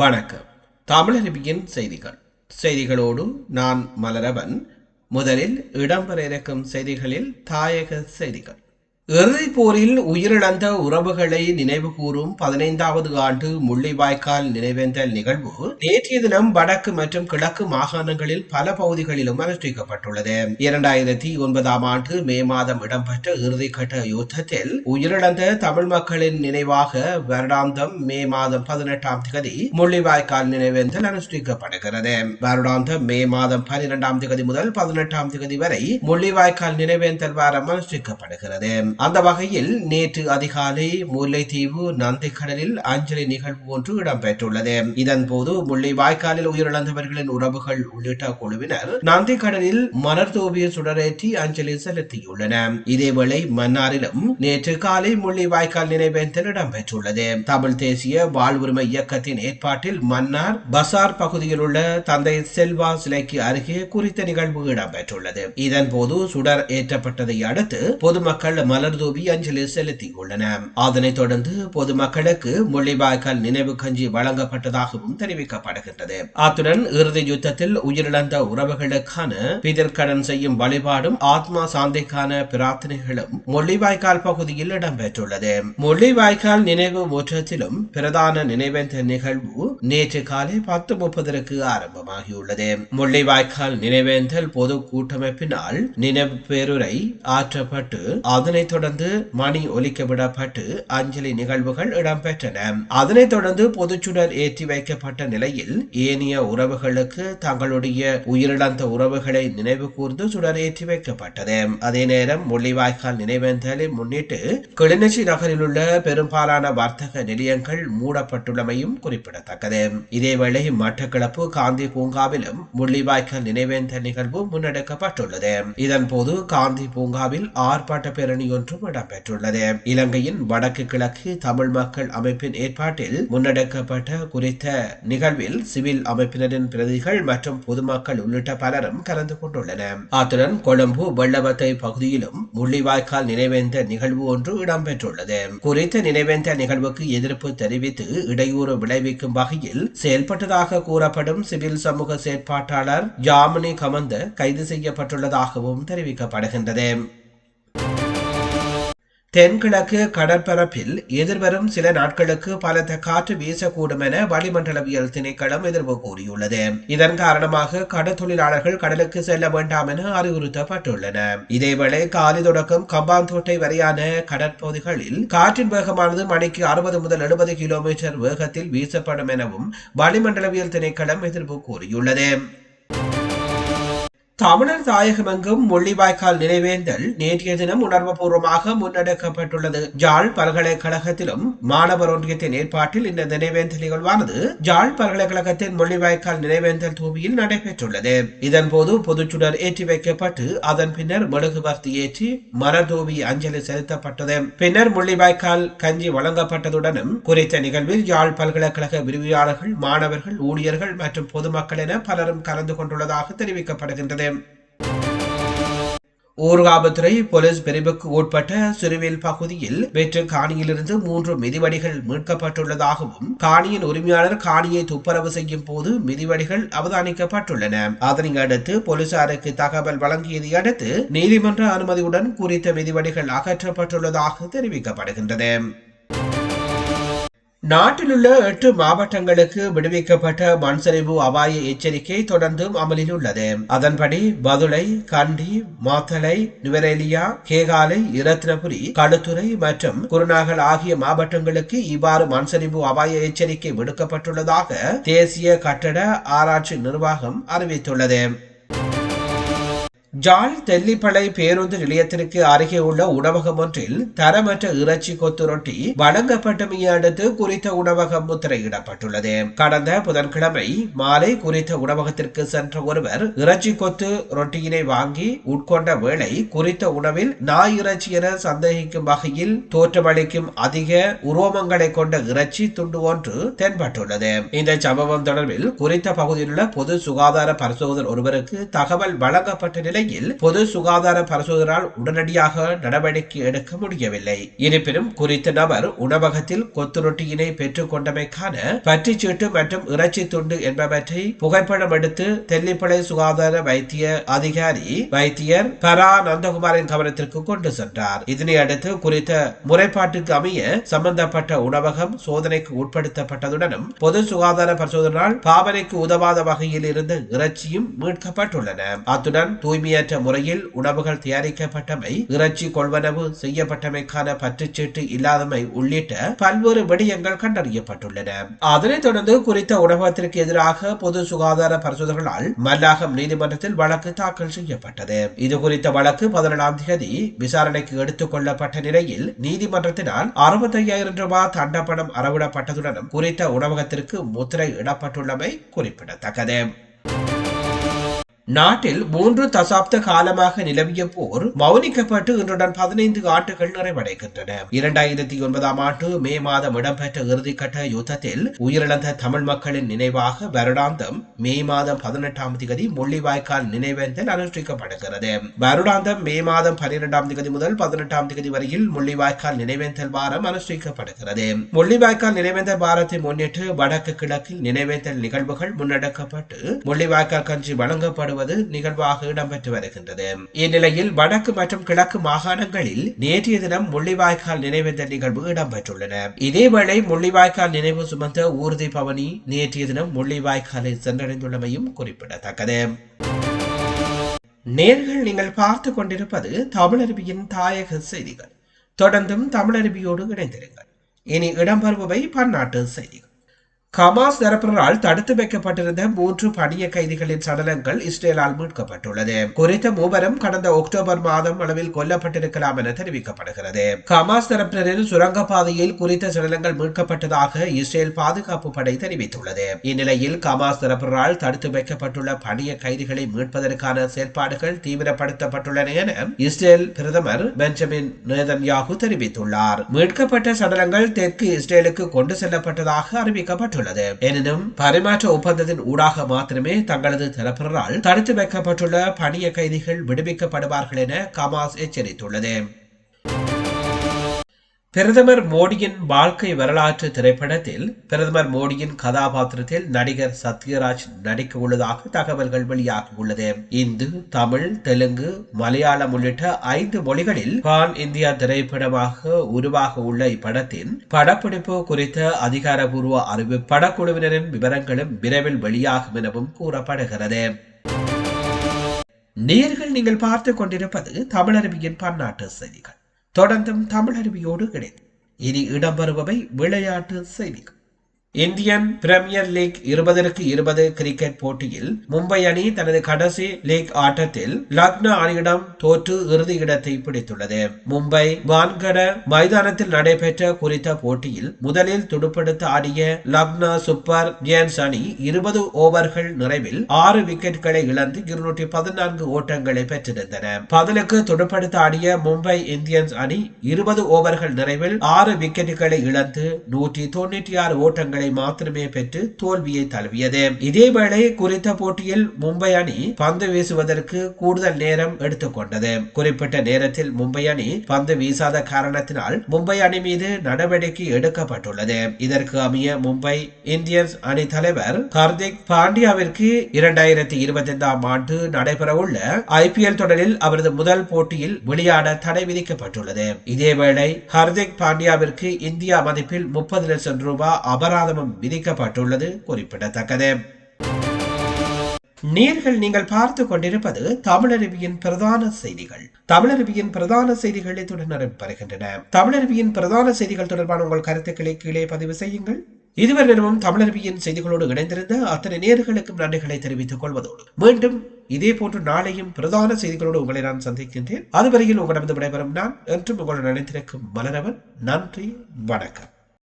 வணக்கம். தமிழருவியின் செய்திகள். செய்திகளோடு நான் மலரவன். முதலில் இடம்பெற இருக்கும் செய்திகளில் தாயக செய்திகள். இறுதிப் போரில் உயிரிழந்த உறவுகளை நினைவு கூறும் பதினைந்தாவது ஆண்டு முள்ளிவாய்க்கால் நினைவேந்தல் நிகழ்வு நேற்றைய தினம் வடக்கு மற்றும் கிழக்கு மாகாணங்களில் பல பகுதிகளிலும் அனுஷ்டிக்கப்பட்டுள்ளது. இரண்டாயிரத்தி ஒன்பதாம் ஆண்டு மே மாதம் இடம்பெற்ற இறுதிக்கட்ட யுத்தத்தில் உயிரிழந்த தமிழ் மக்களின் நினைவாக வருடாந்தம் மே மாதம் பதினெட்டாம் தேதி முள்ளிவாய்க்கால் நினைவேந்தல் அனுஷ்டிக்கப்படுகிறது. வருடாந்தம் மே மாதம் பனிரெண்டாம் தேதி முதல் பதினெட்டாம் தேதி வரை முள்ளிவாய்க்கால் நினைவேந்தல் வாரம் அனுஷ்டிக்கப்படுகிறது. அந்த வகையில் நேற்று அதிகாலை முல்லைத்தீவு நந்திக்கடலில் அஞ்சலி நிகழ்வு ஒன்று இடம்பெற்றுள்ளது. இதன் போது முள்ளிவாய்க்காலில் உயிரிழந்தவர்களின் உறவுகள் உள்ளிட்ட குழுவினர் நந்திக்கடலில் மலர் தூவிய சுடரேற்றி அஞ்சலி செலுத்தியுள்ளனர் இதேவேளை மன்னாரிலும் நேற்று காலை முள்ளிவாய்க்கால் நினைவேந்தல் இடம்பெற்றுள்ளது. தமிழ் தேசிய வாழ்வுரிமை இயக்கத்தின் ஏற்பாட்டில் மன்னார் பசார் பகுதியில் உள்ள தந்தை செல்வா சிலைக்கு அருகே குறித்த நிகழ்வு இடம்பெற்றுள்ளது. இதன் போது சுடர் ஏற்றப்பட்டதை அடுத்து பொதுமக்கள் மலர் மலர்தூவி அஞ்சலி செலுத்தியுள்ளன. அதனைத் தொடர்ந்து பொதுமக்களுக்கு முள்ளிவாய்க்கால் நினைவு கஞ்சி வழங்கப்பட்டதாகவும் தெரிவிக்கப்படுகின்றது. அத்துடன் இறுதி யுத்தத்தில் உயிரிழந்த உறவுகளுக்கான பிதற்கடன் செய்யும் வழிபாடும் ஆத்மா சாந்திக்கான பிரார்த்தனைகளும் முள்ளிவாய்க்கால் பகுதியில் இடம்பெற்றுள்ளது. முள்ளிவாய்க்கால் நினைவு முற்றத்திலும் பிரதான நினைவேந்த நிகழ்வு நேற்று காலை பத்து முப்பதற்கு ஆரம்பமாகியுள்ளது. முள்ளிவாய்க்கால் நினைவேந்தல் பொது கூட்டமைப்பினால் நினைவு பேருரை ஆற்றப்பட்டு அதனைத் தொடர்ந்து மணி ஒலிக்க விடப்பட்டு அஞ்சலி நிகழ்வுகள் இடம்பெற்றன. அதனைத் தொடர்ந்து பொதுச்சுடர் ஏற்றி வைக்கப்பட்ட நிலையில் ஏனைய உறவுகளுக்கு தங்களுடைய உயிரிழந்த உறவுகளை நினைவு கூர்ந்து சுடர் ஏற்றி வைக்கப்பட்டது. அதே நேரம் முள்ளிவாய்க்கால் நினைவேந்தலை முன்னிட்டு கிளிநொச்சி நகரில் உள்ள பெரும்பாலான வர்த்தக நிலையங்கள் மூடப்பட்டுள்ளமையும் குறிப்பிடத்தக்கது. இதேவேளை மட்டக்களப்பு காந்தி பூங்காவிலும் முள்ளிவாய்க்கால் நினைவேந்தல் நிகழ்வு முன்னெடுக்கப்பட்டுள்ளது. இதன்போது காந்தி பூங்காவில் ஆர்ப்பாட்ட பேரணி ஒன்றும் இடம்பெற்றுள்ளது. இலங்கையின் வடக்கு கிழக்கு தமிழ் மக்கள் அமைப்பின் ஏற்பாட்டில் முன்னெடுக்கப்பட்ட குறித்த நிகழ்வில் சிவில் அமைப்பினரின் பிரதிகள் மற்றும் பொதுமக்கள் உள்ளிட்ட பலரும் கலந்து கொண்டுள்ளனர். அத்துடன் கொழும்பு வெள்ளவத்தை பகுதியிலும் முள்ளிவாய்க்கால் நினைவேந்த நிகழ்வு ஒன்று இடம்பெற்றுள்ளது. குறித்த நினைவேந்த நிகழ்வுக்கு எதிர்ப்பு தெரிவித்து இடையூறு விளைவிக்கும் வகையில் செயல்பட்டதாக கூறப்படும் சிவில் சமூக செயற்பாட்டாளர் ஜாமினி கமந்த கைது செய்யப்பட்டுள்ளதாகவும் தெரிவிக்கப்படுகின்றது. தென்கிழக்கு கடற்பரப்பில் எதிர்வரும் சில நாட்களுக்கு பலத்த காற்று வீசக்கூடும் என வளிமண்டலவியல் திணைக்களம் எதிர்ப்பு கூறியுள்ளது. இதன் காரணமாக கடற்தொழிலாளர்கள் கடலுக்கு செல்ல வேண்டாம் என அறிவுறுத்தப்பட்டுள்ளனர் இதேவேளை காலை தொடக்கம் கம்பாந்தோட்டை வரையான கடற்பகுதிகளில் காற்றின் வேகமானது மணிக்கு அறுபது முதல் எழுபது கிலோமீட்டர் வேகத்தில் வீசப்படும் எனவும் வளிமண்டலவியல் திணைக்களம் எதிர்ப்பு கூறியுள்ளது. தமிழர் தாயகமெங்கும் முள்ளிவாய்க்கால் நினைவேந்தல் நேற்றைய தினம் உணர்வுபூர்வமாக முன்னெடுக்கப்பட்டுள்ளது. ஜாழ் பல்கலைக்கழகத்திலும் மாணவர் ஒன்றியத்தின் ஏற்பாட்டில் இந்த நினைவேந்தல் நிகழ்வானது ஜாழ் பல்கலைக்கழகத்தின் முள்ளிவாய்க்கால் நினைவேந்தல் தூவியில் நடைபெற்றுள்ளது. இதன்போது பொதுச்சுடர் ஏற்றி வைக்கப்பட்டு அதன் பின்னர் மெழுகுபர்த்தி ஏற்றி மரதூவி அஞ்சலி செலுத்தப்பட்டது. பின்னர் முள்ளிவாய்க்கால் கஞ்சி வழங்கப்பட்டதுடனும் குறித்த நிகழ்வில் யாழ் பல்கலைக்கழக விரிவியாளர்கள் மாணவர்கள் ஊழியர்கள் மற்றும் பொதுமக்கள் என பலரும் கலந்து கொண்டுள்ளதாக தெரிவிக்கப்படுகின்றது. ஊர்காவல்துறை போலீஸ் பிரிவுக்கு உட்பட்ட சிறுவில் பகுதியில் வெற்று காணியிலிருந்து மூன்று மிதிவடிகள் மீட்கப்பட்டுள்ளதாகவும் காணியின் உரிமையாளர் காணியை துப்புரவு செய்யும் போது மிதிவடிகள் அவதானிக்கப்பட்டுள்ளன. அதனை அடுத்து போலீசாருக்கு தகவல் வழங்கியதை அடுத்து நீதிமன்ற அனுமதியுடன் குறித்த மிதிவடிகள் அகற்றப்பட்டுள்ளதாக தெரிவிக்கப்படுகின்றது. நாட்டிலுள்ள எட்டு மாவட்டங்களுக்கு விடுவிக்கப்பட்ட மண்சரிவு அபாய எச்சரிக்கை தொடர்ந்தும் அமலில் உள்ளது. அதன்படி பதுளை கண்டி மாத்தலை நுவரெலியா கேகாலை இரத்னபுரி களுத்துறை மற்றும் குருநாகல் ஆகிய மாவட்டங்களுக்கு இவ்வாறு மண்சரிவு அபாய எச்சரிக்கை விடுக்கப்பட்டுள்ளதாக தேசிய கட்டட ஆராய்ச்சி நிர்வாகம் அறிவித்துள்ளது. ஜாழ் தெல்லிப்பளை பேருந்து நிலையத்திற்கு அருகே உள்ள உணவகம் ஒன்றில் தரமற்ற இறைச்சி கொத்து ரொட்டி வழங்கப்பட்டமையை அடுத்து குறித்த உணவகம் முத்திரையிடப்பட்டுள்ளது. கடந்த புதன்கிழமை மாலை குறித்த உணவகத்திற்கு சென்ற ஒருவர் இறைச்சி கொத்து ரொட்டியினை வாங்கி உட்கொண்ட வேளை குறித்த உணவில் நாய் இறைச்சி என சந்தேகிக்கும் வகையில் தோற்றமளிக்கும் அதிக உரோமங்களை கொண்ட இறைச்சி துண்டு ஒன்று தென்பட்டுள்ளது. இந்த சம்பவம் தொடர்பில் குறித்த பகுதியில் உள்ள பொது சுகாதார பரிசோதகர் ஒருவருக்கு தகவல் வழங்கப்பட்ட நிலை நிலையில் பொது சுகாதார பரிசோதனால் உடனடியாக நடவடிக்கை எடுக்க முடியவில்லை. இருப்பினும் குறித்த நபர் உணவகத்தில் கொத்து ரொட்டியினை பெற்றுக் கொண்டமைக்கான பற்றிச்சீட்டு மற்றும் இறைச்சி துண்டு என்பவற்றை புகைப்படம் எடுத்து தெல்லிப்பளை சுகாதார வைத்திய அதிகாரி வைத்தியர் பரா நந்தகுமாரின் கவனத்திற்கு கொண்டு சென்றார். இதனை அடுத்து குறித்த முறைப்பாட்டுக்கு அமைய சம்பந்தப்பட்ட உணவகம் சோதனைக்கு உட்படுத்தப்பட்டதுடனும் பொது சுகாதார பரிசோதனால் பாவனைக்கு உதவாத வகையில் இருந்த இறைச்சியும் மீட்கப்பட்டுள்ளன. அத்துடன் தூய்மையற்ற முறையில் உணவுகள் தயாரிக்கப்பட்டமை இறைச்சி கொள்வனவு செய்யப்பட்டமைக்கான பற்றுச்சீட்டு இல்லாதமை உள்ளிட்ட பல்வேறு விடயங்கள் கண்டறியப்பட்டுள்ளன. அதனைத் தொடர்ந்து குறித்த உணவகத்திற்கு எதிராக பொது சுகாதார பரிசோதகர்களால் மல்லாகம் நீதிமன்றத்தில் வழக்கு தாக்கல் செய்யப்பட்டது. இது குறித்த வழக்கு பதினேழாம் தேதி விசாரணைக்கு எடுத்துக் கொள்ளப்பட்ட நிலையில் நீதிமன்றத்தினால் அறுபத்தி ஐயாயிரம் ரூபாய் தண்டப்பணம் அறவிடப்பட்டதுடன் குறித்த உணவகத்திற்கு முத்திரை இடப்பட்டுள்ளமை குறிப்பிடத்தக்கது. நாட்டில் மூன்று தசாப்த காலமாக நிலவிய போர் மௌனிக்கப்பட்டு இன்றுடன் பதினைந்து ஆண்டுகள் நிறைவடைகின்றன. இரண்டாயிரத்தி ஒன்பதாம் ஆண்டு மே மாதம் இடம்பெற்ற இறுதிக்கட்ட யுத்தத்தில் உயிரிழந்த தமிழ் மக்களின் நினைவாக வருடாந்தம் மே மாதம் பதினெட்டாம் தேதி முள்ளிவாய்க்கால் நினைவேந்தல் அனுஷ்டிக்கப்படுகிறது. வருடாந்தம் மே மாதம் பனிரெண்டாம் தேதி முதல் பதினெட்டாம் தேதி வரையில் முள்ளிவாய்க்கால் நினைவேந்தல் வாரம் அனுஷ்டிக்கப்படுகிறது. முள்ளிவாய்க்கால் நினைவேந்தல் வாரத்தை முன்னிட்டு வடக்கு கிழக்கில் நினைவேந்தல் நிகழ்வுகள் முன்னெடுக்கப்பட்டு முள்ளிவாய்க்கால் கஞ்சி வழங்கப்படும் வருவது நிகழ்வாக இடம்பெற்று வருகின்றது. இந்நிலையில் வடக்கு மற்றும் கிழக்கு மாகாணங்களில் நேற்றைய தினம் முள்ளிவாய்க்கால் நினைவேந்தல் நிகழ்வு இடம்பெற்றுள்ளன. இதேவேளை முள்ளிவாய்க்கால் நினைவு சுமந்த ஊர்தி பவனி நேற்றைய தினம் முள்ளிவாய்க்காலை சென்றடைந்துள்ளமையும் குறிப்பிடத்தக்கது. நேர்கள் நீங்கள் பார்த்து கொண்டிருப்பது தமிழருவியின் தாயக செய்திகள். தொடர்ந்தும் தமிழருவியோடு இணைந்திருங்கள். இனி இடம்பெறுபவை பன்னாட்டு செய்திகள். கமாஸ் தரப்பினரால் தடுத்து வைக்கப்பட்டிருந்த மூன்று பணிய கைதிகளின் சடலங்கள் இஸ்ரேலால் மீட்கப்பட்டுள்ளது. குறித்த மூவரும் கடந்த அக்டோபர் மாதம் அளவில் கொல்லப்பட்டிருக்கலாம் என தெரிவிக்கப்படுகிறது. ஹமாஸ் தரப்பினரின் சுரங்கப்பாதையில் குறித்த சடலங்கள் மீட்கப்பட்டதாக இஸ்ரேல் பாதுகாப்பு படை தெரிவித்துள்ளது. இந்நிலையில் ஹமாஸ் தரப்பினரால் தடுத்து வைக்கப்பட்டுள்ள பணிய கைதிகளை மீட்பதற்கான செயற்பாடுகள் தீவிரப்படுத்தப்பட்டுள்ளன என இஸ்ரேல் பிரதமர் பெஞ்சமின் நேதன்யாகு தெரிவித்துள்ளார். மீட்கப்பட்ட சடலங்கள் தெற்கு இஸ்ரேலுக்கு கொண்டு செல்லப்பட்டதாக அறிவிக்கப்பட்டுள்ளது. தெரிவித்துள்ளது. எனினும் பரிமாற்ற ஒப்பந்தத்தின் ஊடாக மாத்திரமே தங்களது தரப்பினரால் தடுத்து வைக்கப்பட்டுள்ள பணிய கைதிகள் விடுவிக்கப்படுவார்கள் என கமாஸ் எச்சரித்துள்ளது. பிரதமர் மோடியின் வாழ்க்கை வரலாற்று திரைப்படத்தில் பிரதமர் மோடியின் கதாபாத்திரத்தில் நடிகர் சத்யராஜ் நடிக்க உள்ளதாக தகவல்கள் வெளியாகியுள்ளது இந்து தமிழ் தெலுங்கு மலையாளம் உள்ளிட்ட ஐந்து மொழிகளில் பான் இந்தியா திரைப்படமாக உருவாக உள்ள இப்படத்தின் படப்பிடிப்பு குறித்த அதிகாரபூர்வ அறிவு படக்குழுவினரின் விவரங்களும் விரைவில் வெளியாகும் எனவும் கூறப்படுகிறது. நேர்கள் நீங்கள் பார்த்துக் கொண்டிருப்பது தமிழருவியின் பன்னாட்டு செய்திகள். தொடர்ந்தும் தமிழருவியோடு இணைந்து. இனி இடம்பெறுபவை விளையாட்டு செய்திகள். இந்தியன் பிரீமியர் லீக் இருபதற்கு இருபது கிரிக்கெட் போட்டியில் மும்பை அணி தனது கடைசி லீக் ஆட்டத்தில் லக்னோ அணியிடம் தோற்று இறுதி இடத்தை பிடித்துள்ளது. மும்பை வான்கட மைதானத்தில் நடைபெற்ற குறித்த போட்டியில் முதலில் துடுப்படுத்த ஆடிய லக்னோ சூப்பர் ஜியன்ஸ் அணி இருபது ஓவர்கள் நிறைவில் ஆறு விக்கெட்களை இழந்து இருநூற்றி பதினான்கு ஓட்டங்களை பெற்றிருந்தன. பதிலுக்கு துடுப்படுத்த ஆடிய மும்பை இந்தியன்ஸ் அணி இருபது ஓவர்கள் நிறைவில் ஆறு விக்கெட்டுகளை இழந்து நூற்றி தொண்ணூற்றி ஆறு ஓட்டங்கள் மாத்திரமே பெற்று தோல்வியை தழுவியது. இதேவேளை குறித்த போட்டியில் மும்பை அணி பந்து வீசுவதற்கு கூடுதல் நேரம் எடுத்துக்கொண்டது குறிப்பிட்ட நேரத்தில் மும்பை அணி பந்து வீசாத காரணத்தினால் மும்பை அணி மீது நடவடிக்கை எடுக்கப்பட்டுள்ளது. இதற்கு அமைய மும்பை இந்தியன்ஸ் அணி தலைவர் ஹர்திக் பாண்டியாவிற்கு இரண்டாயிரத்தி இருபத்தி ஐந்தாம் ஆண்டு நடைபெறவுள்ள ஐபிஎல் தொடரில் அவரது முதல் போட்டியில் விளையாட தடை விதிக்கப்பட்டுள்ளது. இதேவேளை ஹர்திக் பாண்டியாவிற்கு இந்தியா மதிப்பில் முப்பது லட்சம் ரூபாய் அபராதம் அபராதமும் விதிக்கப்பட்டுள்ளது. குறிப்பிடத்தக்கது. நேர்கள் நீங்கள் பார்த்து கொண்டிருப்பது தமிழருவியின் பிரதான செய்திகள். தமிழருவியின் பிரதான செய்திகளை தொடர்ந்து வருகின்றன தமிழருவியின் பிரதான செய்திகள் தொடர்பான உங்கள் கருத்துக்களை கீழே பதிவு செய்யுங்கள். இதுவரை நிறுவனம் தமிழருவியின் செய்திகளோடு இணைந்திருந்த அத்தனை நேர்களுக்கும் நன்றிகளை தெரிவித்துக் கொள்வதோடு மீண்டும் இதே போன்று நாளையும் பிரதான செய்திகளோடு உங்களை நான் சந்திக்கின்றேன். அதுவரையில் உங்களிடம் விடைபெறும் நான் என்றும் உங்களுடன் நினைத்திருக்கும் மலரவன். நன்றி வணக்கம்.